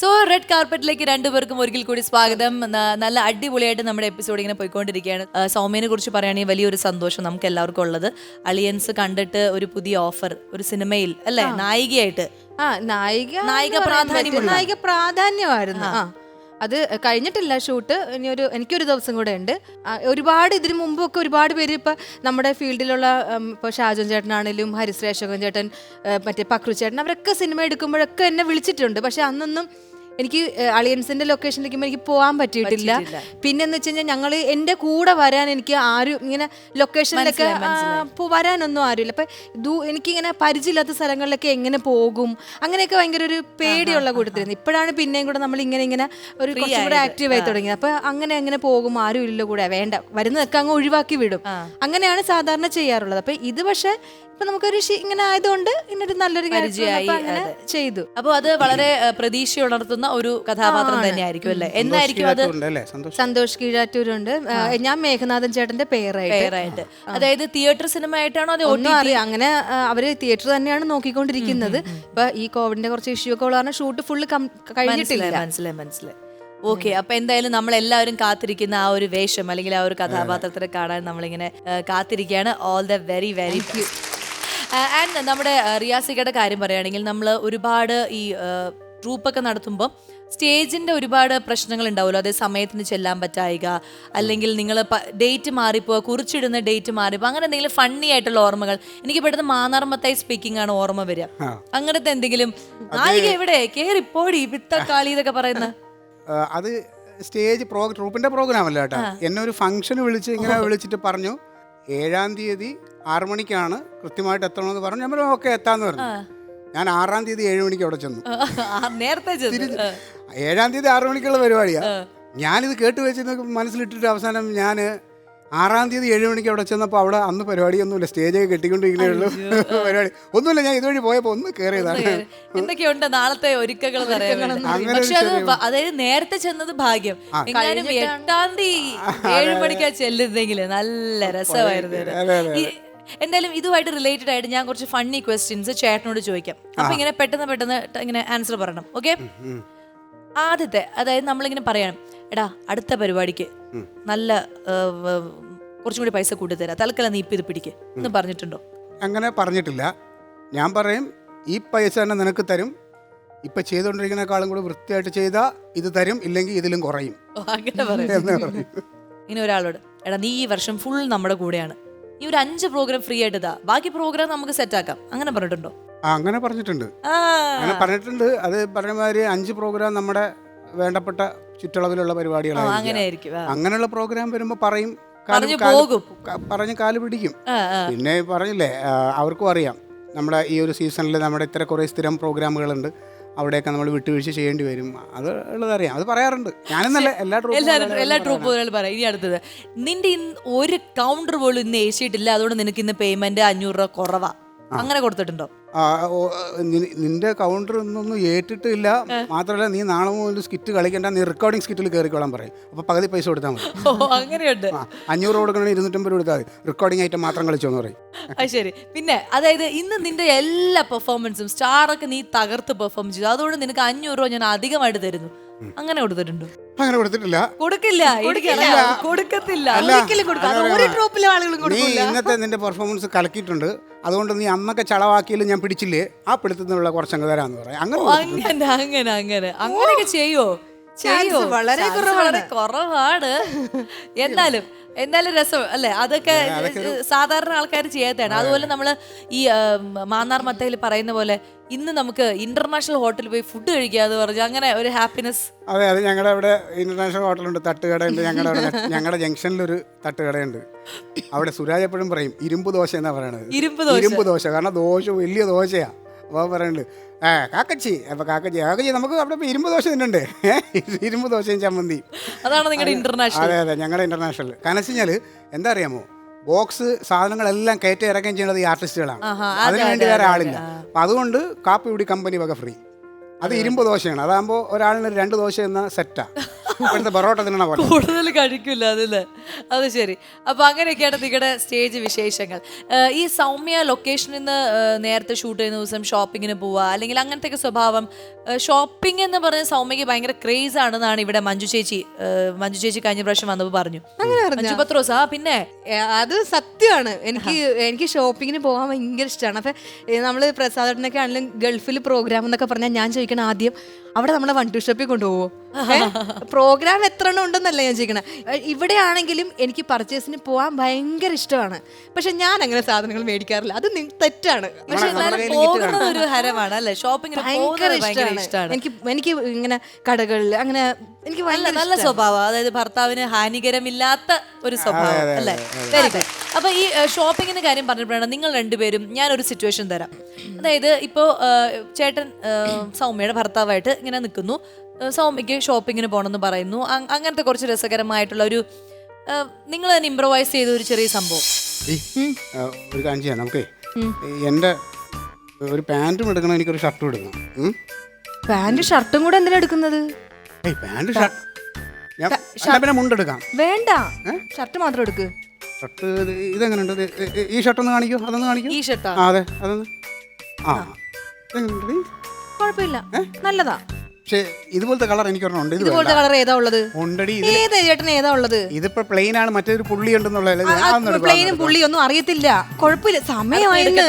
So red കാർപ്പറ്റിലേക്ക് രണ്ടുപേർക്കും ഒരിക്കൽ കൂടി സ്വാഗതം. നല്ല അടിപൊളിയായിട്ട് നമ്മുടെ എപ്പിസോഡ് ഇങ്ങനെ പോയിക്കൊണ്ടിരിക്കുകയാണ്. സൗമ്യനെ കുറിച്ച് പറയുകയാണെങ്കിൽ വലിയൊരു സന്തോഷം നമുക്ക് എല്ലാവർക്കും ഉള്ളത്. അളിയൻസ് കണ്ടിട്ട് ഒരു പുതിയ ഓഫർ ഒരു സിനിമയിൽ അല്ലേ? നായികയായിട്ട്. ആ നായിക നായിക പ്രാധാന്യം. നായിക പ്രാധാന്യമായിരുന്നു. ആ. അത് കഴിഞ്ഞിട്ടില്ല ഷൂട്ട് ഇനി ഒരു എനിക്കൊരു ദിവസം കൂടെ ഉണ്ട്. ഒരുപാട് ഇതിനു മുമ്പൊക്കെ ഒരുപാട് പേര് ഇപ്പൊ നമ്മുടെ ഫീൽഡിലുള്ള ഇപ്പൊ ഷാജോൻ ചേട്ടനാണെങ്കിലും ഹരിശ്രേഷകൻ ചേട്ടൻ മറ്റേ പക്രു ചേട്ടൻ അവരൊക്കെ സിനിമ എടുക്കുമ്പോഴൊക്കെ എന്നെ വിളിച്ചിട്ടുണ്ട്. പക്ഷെ അന്നൊന്നും എനിക്ക് അളിയൻസിന്റെ ലൊക്കേഷനിലേക്ക് എനിക്ക് പോകാൻ പറ്റിയിട്ടില്ല. പിന്നെ എന്ന് വെച്ച് കഴിഞ്ഞാൽ ഞങ്ങൾ എന്റെ കൂടെ വരാൻ എനിക്ക് ആരും ഇങ്ങനെ ലൊക്കേഷനിലൊക്കെ വരാനൊന്നും ആരുമില്ല. അപ്പൊ എനിക്കിങ്ങനെ പരിചയമില്ലാത്ത സ്ഥലങ്ങളിലൊക്കെ എങ്ങനെ പോകും? അങ്ങനെയൊക്കെ ഭയങ്കര ഒരു പേടിയുള്ള കൂട്ടത്തിരുന്നു ഇപ്പോഴാണ് പിന്നെയും കൂടെ നമ്മൾ ഇങ്ങനെ ഇങ്ങനെ ഒരു കുറച്ചും കൂടെ. ആക്റ്റീവ് ആയി തുടങ്ങിയത്. അപ്പൊ അങ്ങനെ അങ്ങനെ പോകും ആരും ഇല്ല കൂടെ. വേണ്ട വരുന്നതൊക്കെ അങ്ങ് ഒഴിവാക്കി വിടും. അങ്ങനെയാണ് സാധാരണ ചെയ്യാറുള്ളത്. അപ്പൊ ഇത് പക്ഷെ ഇപ്പൊ നമുക്കൊരു ഇങ്ങനെ ആയതുകൊണ്ട് ഇന്നൊരു നല്ലൊരു അങ്ങനെ ചെയ്തു. അപ്പോൾ അത് വളരെ പ്രതീക്ഷ ഉണർത്തുന്ന ഒരു കഥാപാത്രം. തന്നെയായിരിക്കും അല്ലേ? എന്നായിരിക്കും അത്? ഉണ്ട് അല്ലേ സന്തോഷം സന്തോഷ് കീഴാറ്റൂരുണ്ട് ഞാൻ മേഘനാഥൻ ചേട്ടന്റെ പേരായിട്ട്. പേരായിട്ട്. അതായത് തിയേറ്റർ സിനിമ ആയിട്ടാണോ അത് ഒന്നും അറിയാം. അങ്ങനെ അവർ തിയേറ്റർ തന്നെയാണ് നോക്കിക്കൊണ്ടിരിക്കുന്നത്. ഇപ്പൊ ഈ കോവിഡിന്റെ കുറച്ച് ഇഷ്യൂ ഒക്കെ ഉള്ള ഷൂട്ട് ഫുള്ള് കഴിഞ്ഞിട്ടില്ല. മനസ്സിലായി മനസ്സിലായി ഓക്കെ അപ്പൊ എന്തായാലും നമ്മൾ എല്ലാവരും കാത്തിരിക്കുന്ന ആ ഒരു വേഷം അല്ലെങ്കിൽ ആ ഒരു കഥാപാത്രത്തിനെ കാണാൻ നമ്മളിങ്ങനെ കാത്തിരിക്കുകയാണ്. All the very very and നമ്മുടെ റിയാസിക്കയുടെ കാര്യം പറയുകയാണെങ്കിൽ നമ്മൾ ഒരുപാട് ഈ ട്രൂപ്പൊക്കെ നടത്തുമ്പോൾ സ്റ്റേജിന്റെ ഒരുപാട് പ്രശ്നങ്ങൾ ഉണ്ടാവുമല്ലോ അതേ സമയത്തിന് ചെല്ലാൻ പറ്റായിക അല്ലെങ്കിൽ നിങ്ങൾ ഡേറ്റ് മാറിപ്പോവുക കുറിച്ചിടുന്ന ഡേറ്റ് മാറിപ്പോ അങ്ങനെ എന്തെങ്കിലും ഫണ്ണി ആയിട്ടുള്ള ഓർമ്മകൾ. എനിക്ക് പെട്ടെന്ന് മാനാർമത്തായി സ്പീക്കിംഗ് ആണ് ഓർമ്മ വരിക. അങ്ങനത്തെ എന്തെങ്കിലും? നായിക എവിടെ? കേറിപ്പോടി വിത്തക്കാളി ഇതൊക്കെ പറയുന്ന. അത് സ്റ്റേജ് പ്രോ ട്രൂപ്പിന്റെ പ്രോഗ്രാം അല്ല കേട്ടോ. എന്നെ ഒരു ഫംഗ്ഷന് വിളിച്ച് ഇങ്ങനെ വിളിച്ചിട്ട് പറഞ്ഞു ഏഴാം തീയതി ആറു മണിക്കാണ് കൃത്യമായിട്ട് എത്തണമെന്ന് പറഞ്ഞു. ഞാൻ പറഞ്ഞു ഓക്കെ എത്താന്ന് പറഞ്ഞു. ഞാൻ ആറാം തീയതി ഏഴ് മണിക്ക് അവിടെ ചെന്നു. ആ, നേരത്തെ. ഏഴാം തീയതി ആറു മണിക്കുള്ള പരിപാടിയാ. ഞാനിത് കേട്ട് വെച്ച് മനസ്സിലിട്ടിട്ട് അവസാനം ഞാൻ ആറാം തീയതി ഏഴ് മണിക്ക് അവിടെ ചെന്നപ്പോൾ അവിടെ അന്ന് പരിപാടിയൊന്നുമില്ല. സ്റ്റേജൊക്കെ കെട്ടിക്കൊണ്ടിരിക്കുന്നേ പരിപാടി. ഒന്നുമില്ല ഞാൻ ഇതുവഴി പോയപ്പോൾ ഒന്ന് കയറിയതാണ് എന്തൊക്കെയുണ്ട് നാളത്തെ ഒരുക്കങ്ങൾ പക്ഷെ അത് അതായത് നേരത്തെ ചെന്നത് ഭാഗ്യം. എങ്ങാനും എട്ടാം തീയതി ഏഴ് മണിക്കാ ചെല്ലുന്നെങ്കിൽ നല്ല രസമായിരുന്നു. എന്തായാലും ഇതുമായിട്ട് റിലേറ്റഡ് ആയിട്ട് ഞാൻ കുറച്ച് ഫണ്ണി ക്വസ്റ്റ്യൻസ് ചേട്ടനോട് ചോദിക്കാം. അപ്പൊ ഇങ്ങനെ പെട്ടെന്ന് പെട്ടെന്ന് ഇങ്ങനെ ആൻസർ പറയണം. ഓക്കെ ആദ്യത്തെ അതായത് നമ്മളിങ്ങനെ പറയണം. എടാ അടുത്ത പരിപാടിക്ക് നല്ല കുറച്ചും കൂടി പൈസ കൂട്ടി തരാം തൽക്കാലം നീ ഇപ്പൊ ഇത് പിടിക്ക്. എന്ന് പറഞ്ഞിട്ടുണ്ടോ? അങ്ങനെ പറഞ്ഞിട്ടില്ല. ഞാൻ പറയും ഈ പൈസ തന്നെ നിനക്ക് തരും. ഇപ്പൊ ചെയ്തുകൊണ്ടിരിക്കുന്നേക്കാളും കൂടി വൃത്തിയായിട്ട് ചെയ്താ ഇത് തരും ഇല്ലെങ്കിൽ ഇതിലും കുറയും. ഇങ്ങനെ ഒരാളോട് എടാ നീ ഈ വർഷം ഫുൾ നമ്മുടെ കൂടെയാണ്. ഈ ഒരു അഞ്ച് പ്രോഗ്രാം ഫ്രീ ആയിട്ട് ഇതാ. ബാക്കി പ്രോഗ്രാം നമുക്ക് സെറ്റ് ആക്കാം. അങ്ങനെ പറഞ്ഞിട്ടുണ്ടോ? ആ അങ്ങനെ പറഞ്ഞിട്ടുണ്ട്. അങ്ങനെ പറഞ്ഞിട്ടുണ്ട്. അത് പറഞ്ഞ മാതിരി അഞ്ച് പ്രോഗ്രാം നമ്മുടെ വേണ്ടപ്പെട്ട ചുറ്റളവിലുള്ള ആയിരിക്കും അങ്ങനെയുള്ള പ്രോഗ്രാം വരുമ്പോൾ പറയും പറഞ്ഞു കാൽ പിടിക്കും. പിന്നെ പറഞ്ഞില്ലേ അവർക്കും അറിയാം. നമ്മുടെ ഈ ഒരു സീസണിൽ നമ്മുടെ ഇത്ര കുറേ സ്ഥിരം പ്രോഗ്രാമുകളുണ്ട് അവിടെയൊക്കെ നമ്മൾ വിട്ടുവീഴ്ച ചെയ്യേണ്ടി വരും. അത് ഉള്ളതറിയാം അത് പറയാറുണ്ട്. ഞാനെന്നല്ല എല്ലാ എല്ലാവരും എല്ലാ ട്രൂപ്പുകളും പറയാം ഇനി അടുത്തത്. നിന്റെ ഒരു കൗണ്ടർ പോലും ഇന്ന് ഏശിയിട്ടില്ല അതുകൊണ്ട് നിനക്ക് ഇന്ന് പേയ്മെന്റ് അഞ്ഞൂറ് രൂപ കുറവാ. അങ്ങനെ കൊടുത്തിട്ടുണ്ടോ? നിന്റെ കൗണ്ടർ ഒന്നും ഏറ്റിട്ടില്ല. മാത്രമല്ല നീ നാളെ മുതൽ സ്കിറ്റ് കളിക്കണ്ട നീ റെക്കോർഡിംഗ് സ്കിറ്റിൽ കയറിക്കോളാൻ പറയും. അപ്പൊ പകുതി പൈസ കൊടുത്താൽ മതി. അങ്ങനെയുണ്ട്. അഞ്ഞൂറ് കൊടുക്കണമെങ്കിൽ ഇരുന്നൂറ്റമ്പത് കൊടുത്താൽ മതി. റെക്കോർഡിംഗ് ഐറ്റം മാത്രം കളിച്ചോന്ന് പറയും. അത് ശരി. പിന്നെ അതായത് ഇന്ന് നിന്റെ എല്ലാ പെർഫോമൻസും സ്റ്റാറൊക്കെ നീ തകർത്ത് പെർഫോം ചെയ്തു. അതുകൊണ്ട് നിനക്ക് അഞ്ഞൂറ് രൂപ ഞാൻ അധികമായിട്ട് തരുന്നു. അങ്ങനെ കൊടുത്തിട്ടുണ്ടോ? അങ്ങനെ കൊടുത്തിട്ടില്ല. കൊടുക്കില്ല. കൊടുക്കത്തില്ല. ഒരു ട്രോപ്പിലെ ആളുകളും നീ കൊടുക്കില്ല ഇന്നത്തെ നിന്റെ പെർഫോമൻസ് കലക്കിയിട്ടുണ്ട്. അതുകൊണ്ട് നീ അന്നൊക്കെ ചളവാക്കിയാലും ഞാൻ പിടിച്ചില്ലേ? ആ പിടുത്തുള്ള കുറച്ചങ്ങ് തരാന്ന് പറയാം. അങ്ങനെ അങ്ങനെ അങ്ങനെ അങ്ങനെ. അങ്ങനെയൊക്കെ ചെയ്യോ? ചെയ്യോ? വളരെ കുറവാണ്. വളരെ കുറവാണ്. എന്നാലും എന്തായാലും രസം അല്ലേ? അതൊക്കെ സാധാരണ ആൾക്കാർ ചെയ്യാത്തതാണ്. അതുപോലെ നമ്മൾ ഈ മാന്നാർ മത്തയിൽ പറയുന്ന പോലെ ഇന്ന് നമുക്ക് ഇന്റർനാഷണൽ ഹോട്ടലിൽ പോയി ഫുഡ് കഴിക്കുക എന്ന് പറഞ്ഞു അങ്ങനെ ഒരു ഹാപ്പിനെസ് അതെ അത് ഞങ്ങളുടെ അവിടെ ഇന്റർനാഷണൽ ഹോട്ടലുണ്ട് തട്ടുകടയുണ്ട് ഞങ്ങളുടെ അവിടെ ഞങ്ങളുടെ ജംഗ്ഷനിലൊരു തട്ടുകടയുണ്ട്. അവിടെ സുരാജ് എപ്പോഴും പറയും ഇരുമ്പ് ദോശ എന്നാ പറയണത്. ഇരുമ്പ് ദോശ. ഇരുമ്പ് ദോശ കാരണം ദോശ വലിയ ദോശയാ. അപ്പോൾ പറയുന്നുണ്ട് ആ കാക്കച്ചി. അപ്പൊ കാക്കച്ചി കാക്കച്ചി നമുക്ക് അവിടെ ഇരുമ്പ് ദോശ തിന്നണ്ടേ? ഇരുമ്പ് ദോശയും ചമ്മന്തി. അതാണ് നിങ്ങളുടെ ഇന്റർനാഷണൽ അതെ അതെ ഞങ്ങളുടെ ഇന്റർനാഷണൽ കാരണം വെച്ച് കഴിഞ്ഞാൽ എന്താ അറിയാമോ? ബോക്സ് സാധനങ്ങളെല്ലാം കയറ്റി ഇറക്കുകയും ചെയ്യുന്നത് ഈ ആർട്ടിസ്റ്റുകളാണ് അതിന് വേണ്ടി അതെ, വേറെ ആളില്ല. അപ്പം അതുകൊണ്ട് കാപ്പി കുടി കമ്പനി വക ഫ്രീ അത് ഇരുമ്പ് ദോശയാണ്. അതാകുമ്പോൾ ഒരാളിന് രണ്ട് ദോശ എന്ന സെറ്റാ ഇപ്പോഴത്തെ പൊറോട്ട തിന്നണ പോലെ. കൂടുതൽ കഴിക്കില്ല അതല്ലേ അത് ശരി. അപ്പൊ അങ്ങനെയൊക്കെയാണ് നിങ്ങളുടെ സ്റ്റേജ് വിശേഷങ്ങൾ. ഏഹ് ഈ സൗമ്യ ലൊക്കേഷനിൽ നിന്ന് ഏഹ് നേരത്തെ ഷൂട്ട് ചെയ്യുന്ന ദിവസം ഷോപ്പിങ്ങിന് പോവുക അല്ലെങ്കിൽ അങ്ങനത്തെ ഒക്കെ സ്വഭാവം ഷോപ്പിംഗ് എന്ന് പറഞ്ഞ സൗമ്യക്ക് ഭയങ്കര ക്രേസ് ആണെന്നാണ് ഇവിടെ മഞ്ജു ചേച്ചി ഏഹ് മഞ്ജു ചേച്ചി കഴിഞ്ഞ പ്രാവശ്യം വന്നപ്പോൾ പറഞ്ഞു. മഞ്ജു പത്രോസ് ആ പിന്നെ? ഏ, അത് സത്യമാണ്. എനിക്ക് എനിക്ക് ഷോപ്പിങ്ങിന് പോകാൻ ഭയങ്കര ഇഷ്ടമാണ് അപ്പൊ നമ്മൾ പ്രസാദേട്ടനൊക്കെ ആണെങ്കിലും ഗൾഫിൽ പ്രോഗ്രാം എന്നൊക്കെ പറഞ്ഞാൽ ഞാൻ ചോദിക്കണം ആദ്യം അവിടെ നമ്മളെ വൺ ടു ഷോപ്പിൽ കൊണ്ടുപോകുമോ പ്രോഗ്രാം എത്ര എണ്ണം ഉണ്ടെന്നല്ല ഞാൻ ചോദിക്കണം. ഇവിടെ ആണെങ്കിലും എനിക്ക് പർച്ചേസിന് പോകാൻ ഭയങ്കര ഇഷ്ടമാണ്. പക്ഷെ ഞാൻ അങ്ങനെ സാധനങ്ങൾ മേടിക്കാറില്ല. അത് നി- തെറ്റാണ്. പക്ഷെ എന്നാലും പോകുന്നത് ഒരു ഹരമാണ് അല്ലെ? ഷോപ്പിങ്ങിന് ഭയങ്കര ഇഷ്ടമാണ്. എനിക്ക് എനിക്ക് ഇങ്ങനെ കടകളിൽ അങ്ങനെ എനിക്ക് നല്ല നല്ല സ്വഭാവം. അതായത് ഭർത്താവിന് ഹാനികരമില്ലാത്ത ഒരു സ്വഭാവം അല്ലേ? വെരി ഗുഡ് അപ്പൊ ഈ ഷോപ്പിങ്ങിന്റെ കാര്യം പറഞ്ഞപ്പോഴാണ് നിങ്ങൾ രണ്ടുപേരും ഞാൻ ഒരു സിറ്റുവേഷൻ തരാം. അതായത് ഇപ്പോ ചേട്ടൻ സൗമ്യയുടെ ഭർത്താവായിട്ട് ഇങ്ങനെ നിൽക്കുന്നു. സൗമ്യക്ക് ഷോപ്പിങ്ങിന് പോകണമെന്ന് പറയുന്നു. അങ്ങനത്തെ കുറച്ച് രസകരമായിട്ടുള്ള ഒരു നിങ്ങൾ തന്നെ ഇംപ്രവൈസ് ചെയ്ത ഒരു ചെറിയ സംഭവം. ഒരു കാര്യം ചെയ്യാം നമുക്കേ. എന്റെ ഒരു പാന്റും എടുക്കണം എനിക്കൊരു ഷർട്ടും എടുക്കണം. പാന്റും ഷർട്ടും കൂടെ എന്തിനാ എടുക്കുന്നത്? ഏയ് പാന്റ് ഷർട്ട്. ഞാൻ എന്നാ പിന്നെ മുണ്ടെടുക്കാം. വേണ്ട. ഷർട്ട് മാത്രം എടുക്ക്. ഷർട്ട് ഇത് ഇതെങ്ങനെയുണ്ട് ഇത് ഈ- ഷർട്ട് ഒന്ന് കാണിക്കൂ. അതൊന്ന് കാണിക്കൂ. ഈ ഷർട്ടാ. ആ അതെ. അതൊന്ന്. ആ. ഇതെങ്ങനെയുണ്ട് കുഴപ്പമില്ല. നല്ലതാ. പക്ഷേ ഇതുപോലത്തെ കളർ എനിക്ക് ഉണ്ട്. ഇത് ഇതുപോലത്തെ കളർ ഏതാ ഉള്ളത്? ഉണ്ടടി ഇത് ഏത് ചേട്ടന് ഏതാ ഉള്ളത്? ഇതിപ്പോ പ്ലെയിൻ ആണ് മറ്റൊരു പുള്ളി ഉണ്ടെന്നുള്ള പ്ലെയിനും പുള്ളിയും ഒന്നും അറിയത്തില്ല. കുഴപ്പമില്ല. സമയമായിരുന്നു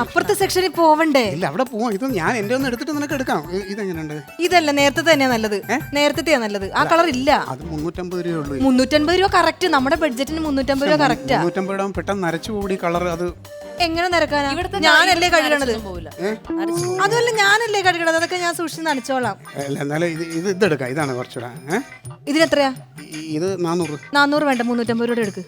അപ്പുറത്തെ സെക്ഷനിൽ പോവണ്ടേ? ഇല്ല അവിടെ പോവാം. ഇത് ഞാൻ എന്റെ ഒന്ന് എടുത്തിട്ട് നിനക്ക് എടുക്കാം. ഇതെങ്ങനെയുണ്ട് ഇതല്ല നേരത്തെ തന്നെയാ നല്ലത്. നേരത്തെ നല്ലത്. ആ കളർ ഇല്ല. അത് മുന്നൂറ്റമ്പത് രൂപ ഉള്ളൂ. മുന്നൂറ്റമ്പത് രൂപ കറക്റ്റ് നമ്മുടെ ബഡ്ജറ്റിന് മുന്നൂറ്റമ്പത് രൂപ കറക്റ്റ് മുന്നൂറ്റമ്പത് രൂപ പെട്ടെന്ന് നരച്ചു കൂടി കളർ അത് എങ്ങനെ നിരക്കാനാ? ഇവിടുത്തെ ഞാനല്ലേ കഴുകണത്. അതുമല്ല ഞാനല്ലേ കഴുകണത്. അതൊക്കെ ഞാൻ സൂക്ഷിച്ച് നനച്ചോളാം. അല്ല എന്നാലും ഇത് ഇത് ഇതെടുക്കാം. ഇതാണ് കുറച്ചുകൂടെ ഇതിനെത്രയാ? ഇത് നാനൂറ്. നാനൂറ് വേണ്ട മുന്നൂറ്റമ്പത് രൂപ എടുക്ക്.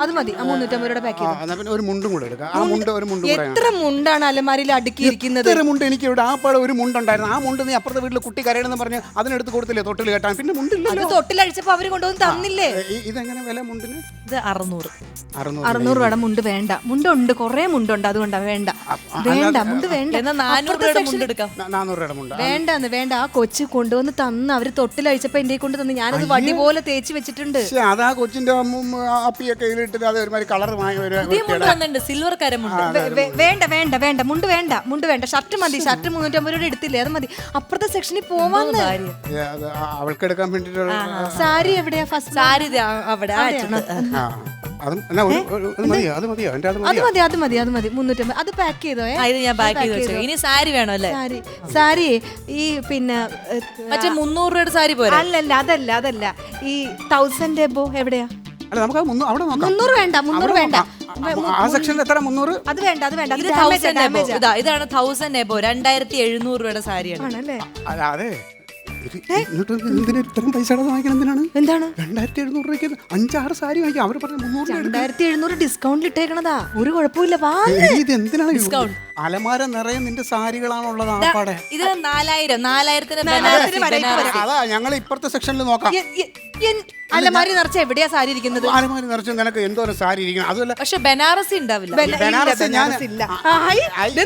അത് മതി. ആ മുന്നൂറ്റമ്പത് രൂപയുടെ ആ എന്നാ പിന്നെ ഒരു മുണ്ടും കൂടെ എടുക്കാം. ആ മുണ്ട് ഒരു മുണ്ടും കൂടെ എത്ര മുണ്ടാണ് അലമാരിയിൽ അടുക്കിയിരിക്കുന്നത്? ഇത്ര മുണ്ട് എനിക്ക് ഇവിടെ ആ പാടെ ഒരു മുണ്ടുണ്ടായിരുന്നു. ആ മുണ്ട് നീ അപ്പുറത്തെ വീട്ടിൽ കുട്ടി കരയണമെന്ന് പറഞ്ഞ് അതിനെടുത്ത് കൊടുത്തില്ലേ തൊട്ടിൽ കേട്ടാൻ? പിന്നെ അത് മുണ്ടില്ലല്ലോ തൊട്ടിലഴിച്ചപ്പോ അവർ കൊണ്ടുവന്ന് തന്നില്ലേ? ഏ, ഇ- ഇതെങ്ങനെ വില മുണ്ടിന്? ഇത് അറുന്നൂറ്. അറുന്നൂറ് അറുന്നൂറ് രൂപയുടെ മുണ്ട് വേണ്ട. മുണ്ടുണ്ട് കൊറേ മുണ്ടുണ്ട്. അതുകൊണ്ടാ വേണ്ട. വേണ്ട മുണ്ട് വേണ്ട. എന്നാ നാനൂറ് അപ്പുറത്തെ രൂപയുടെ section- മുണ്ട് എടുക്കാം. നാ- നാനൂറ് രൂപയുടെ മുണ്ട്. വേണ്ടെന്ന് വേണ്ട. ആ കൊച്ചു കൊണ്ടുവന്ന് തന്ന് അവർ തൊട്ടിലഴിച്ചപ്പോ എന്റെ കൊണ്ട് തന്ന്. ഞാനത് വടി പോലെ തേച്ച് വെച്ചിട്ടുണ്ട്. പക്ഷേ അതാ കൊച്ചിന്റെ അമ്മും അപ്പിയൊക്കെ ഇതിലിട്ടിട്ട് അത് ഒരുമാതിരി കളർ സിൽവർ കരമുണ്ട് വേണ്ട വേണ്ട വേണ്ട മുണ്ട് വേണ്ട മുണ്ട് വേണ്ട. ഷർട്ട് മതി ഷർട്ട് മുന്നൂറ്റമ്പത് രൂപ എടുത്തില്ലേ അത് മതി. അപ്പുറത്തെ സെക്ഷനിൽ പോവാന്ന്. അവൾക്ക് എടുക്കാൻ വേണ്ടിട്ടുള്ള സാരി എവിടെയാ? ഫസ്റ്റ് സാരി അവിടെ അതും മതി അത് മതി അത് മതി. മുന്നൂറ്റമ്പത്. അത് പാക്ക് ചെയ്തോ? ഇത് ഞാൻ പാക്ക് ചെയ്ത് ഇനി സാരി വേണോ അല്ലേ? സാരി. സാരി ഈ പിന്നെ മറ്റേ മുന്നൂറ് രൂപയുടെ സാരി പോരെ? അല്ലല്ല അതല്ല അതല്ല. ഈ തൗസൻഡ് എബോ എവിടെയാ? അല്ല നമുക്ക് മുന്നൂ- അവിടെ നോക്കാം. മുന്നൂറ് വേണ്ട മുന്നൂറ് വേണ്ട. ആ- ആ സെക്ഷനിൽ എത്ര? മുന്നൂറ്? അത് വേണ്ട അത് വേണ്ട. അത് ഇത് damage ആ, തൗസൻഡ് എബോ damage ആ. ഇതാ ഇതാണ് തൗസൻഡ് എബോ രണ്ടായിരത്തി എഴുന്നൂറ് രൂപയുടെ സാരിയാണ്. ആണല്ലേ? അല്ല അതെ. ഇത് എന്നിട്ട് എന്തിനാ ഇത്രയും പൈസ വാങ്ങിക്കണം എന്തിനാണ്? എന്താണ്? രണ്ടായിരത്തി എഴുന്നൂറ് രൂപയ്ക്ക് അഞ്ചാറ് സാരി വാങ്ങിക്കാം. അവർ പറഞ്ഞു മുന്നൂറ് രൂപ എടുക്കാം. രണ്ടായിരത്തി എഴുന്നൂറ് ഡിസ്കൗണ്ടിൽ ഇട്ടേക്കണതാ. ഒരു കുഴപ്പമില്ല വാ ഏയ്, ഇത് എന്തിനാണ് ഡിസ്കൗണ്ട് അലമാര നിറയെ നിന്റെ സാരികളാണുള്ളത് ആ പാടെ ഇത് നാലായിരം നാലായിരത്തിന് നാലായിരത്തിന് ബനാറസി, വരെ ബനാറസി. അതാ ഞങ്ങൾ ഇപ്പുറത്തെ സെക്ഷനിൽ നോക്കാം. എ- എ- എൻ- അലമാരി നിറച്ച് എവിടെയാ സാരി ഇരിക്കുന്നത്? അലമാരി നിറച്ച് നിനക്ക് എന്തോ സാരി ഇരിക്കണം. അതുമല്ല പക്ഷെ ബനാറസി ഉണ്ടാവില്ല. ബനാറസ് ഞാൻ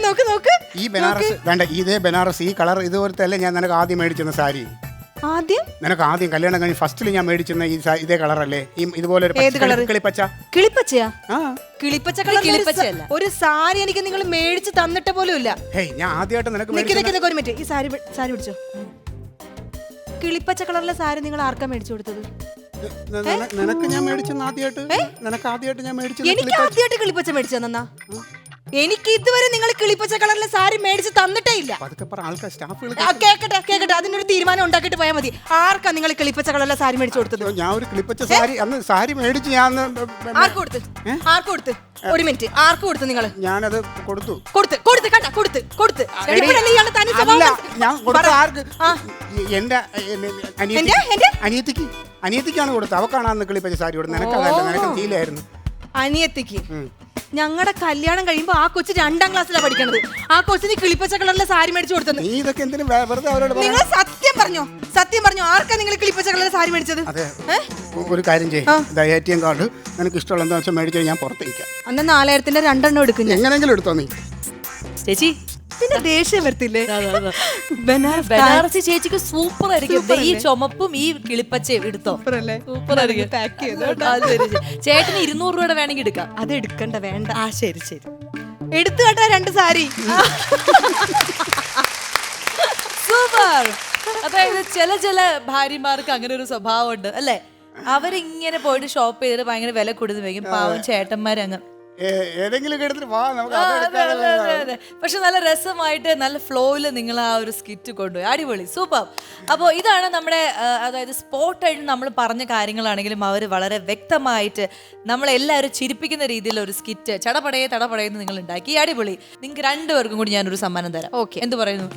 നോക്ക് നോക്ക് ഈ ബനാറസ് വേണ്ട ഇതേ ബനാറസ് ഈ കളർ ഇതുപോലത്തെ അല്ലേ ഞാൻ നിനക്ക് ആദ്യം മേടിച്ചെന്ന സാരി? ആദ്യം? നിനക്ക് ആദ്യം കല്യാണം കഴിഞ്ഞ് ഫസ്റ്റിൽ ഞാൻ മേടിച്ചെന്ന ഈ ഇതേ കളറല്ലേ? ഈ ഇതുപോലെ ഒരു ഏത് colour? കളിപ്പച്ച? കിളിപ്പച്ചയാ? ആ. കിളിപ്പച്ച കളർ കിളിപ്പച്ചയല്ല. ഒരു സാരി എനിക്ക് നിങ്ങൾ മേടിച്ച് തന്നിട്ട് പോലും ഇല്ല. ഹേയ് ഞാൻ ആദ്യമായിട്ട് നിനക്ക് നിക്ക് നിക്ക് നിക്ക് ഒരു മിനിറ്റ്. ഈ സാരി സാരി പിടിച്ചോ. കിളിപ്പച്ച കളറിലെ സാരി നിങ്ങൾ ആർക്കാ മേടിച്ചു കൊടുത്തത്? നിനക്ക് ഞാൻ മേടിച്ചെന്ന് ആദ്യമായിട്ട് നിനക്ക് ആദ്യമായിട്ട് ഞാൻ മേടിച്ചെന്ന എനിക്ക് ആദ്യമായിട്ട് കിളിപ്പച്ച മേടിച്ചു തന്നാ എനിക്ക് ഇതുവരെ നിങ്ങൾ കിളിപ്പച്ച കളറിലെ സാരി മേടിച്ച് തന്നിട്ടേ ഇല്ല. കേക്കട്ടെ കേക്കട്ടെ. അതിനൊരു തീരുമാനം ഉണ്ടാക്കിട്ട് പോയാൽ മതി. ആർക്കാ നിങ്ങൾ കിളിപ്പച്ച കളറിലെ സാരി മേടിച്ചു കൊടുത്തത്? ഞാൻ ഒരു കിളിപ്പച്ച സാരി അന്ന് സാരി മേടിച്ച് ഞാൻ ആർക്ക് കൊടുത്ത്? ആർക്ക് കൊടുത്ത്? ഒരു മിനിറ്റ്. ആർക്ക് കൊടുത്തു നിങ്ങൾ ഞാനത് കൊടുത്തു. കൊടുത്ത് കൊടുത്ത് കണ്ട കൊടുത്ത് കൊടുത്ത്. ഞാൻ? എന്റെ? അനിയത്തിക്ക്. അനിയത്തിക്കാണ് കൊടുത്തത്. അവക്കാണാന്ന് അന്ന് കിളിപ്പച്ച സാരി കൊടുത്തത്. നിനക്കതല്ല നിനക്ക് തീലായിരുന്നു അനിയത്തിക്ക്. ഞങ്ങളുടെ കല്യാണം കഴിയുമ്പോ ആ കൊച്ചു രണ്ടാം ക്ലാസ്സിലാണ് പഠിക്കണത്. ആ കൊച്ചിന് കിളിപ്പച്ച കളറിലെ സാരി മേടിച്ചു കൊടുത്തത്. നീ ഇതൊക്കെ എന്തിനു വെറുതെ അവരോട് നിങ്ങൾ സത്യം പറഞ്ഞു? സത്യം പറഞ്ഞു? ആർക്കാ നിങ്ങൾ കിളിപ്പച്ച കളറിലെ സാരി മേടിച്ചത്? ഒരു കാര്യം ചെയ്യും. A T M card. നിനക്ക് ഇഷ്ടമുള്ള എന്താ വെച്ചാൽ മേടിച്ച് ഞാൻ പുറത്തേക്കാം അന്ന് നാലായിരത്തിന്റെ രണ്ടെണ്ണം എടുക്കും ഞാൻ. എങ്ങനെങ്കിലും എടുത്തോ നീ. ചേച്ചി പിന്നെ ദേഷ്യം വരത്തില്ലേ? ബനാറസി ചേച്ചിക്ക് സൂപ്പർ ആയിരിക്കും ഈ ചുമപ്പും ഈ കിളിപ്പച്ചയും എടുത്തോ. സൂപ്പർ ആയിരിക്കും. ചേട്ടന് ഇരുന്നൂറ് രൂപയുടെ വേണമെങ്കിൽ എടുക്കാം. അത് എടുക്കണ്ട വേണ്ട. ആ ശരി ശരി. എടുത്തു കേട്ടോ രണ്ട് സാരി. സൂപ്പർ. അതായത് ചില ചില ഭാര്യമാർക്ക് അങ്ങനെ ഒരു സ്വഭാവമുണ്ട് അല്ലേ? അവരിങ്ങനെ പോയിട്ട് ഷോപ്പ് ചെയ്തിട്ട് ഭയങ്കര വില കൊടുത്ത് വയ്ക്കും. പാവം ചേട്ടന്മാരങ്ങ്. ഏതെങ്കിലും വാ നമുക്ക്. പക്ഷെ നല്ല രസമായിട്ട് നല്ല ഫ്ലോയിൽ നിങ്ങൾ ആ ഒരു സ്കിറ്റ് കൊണ്ടുപോയി. അടിപൊളി സൂപ്പർ അപ്പോൾ ഇതാണ് നമ്മുടെ അതായത് സ്പോട്ടായിട്ട് നമ്മൾ പറഞ്ഞ കാര്യങ്ങളാണെങ്കിലും അവർ വളരെ വ്യക്തമായിട്ട് നമ്മളെല്ലാവരും ചിരിപ്പിക്കുന്ന രീതിയിൽ ഒരു സ്കിറ്റ് ചടപടയെ തടപടയെന്ന് നിങ്ങൾ ഉണ്ടാക്കി. അടിപൊളി. നിങ്ങൾക്ക് രണ്ടുപേർക്കും കൂടി ഞാനൊരു സമ്മാനം തരാം. ഓക്കെ എന്ത് പറയുന്നു?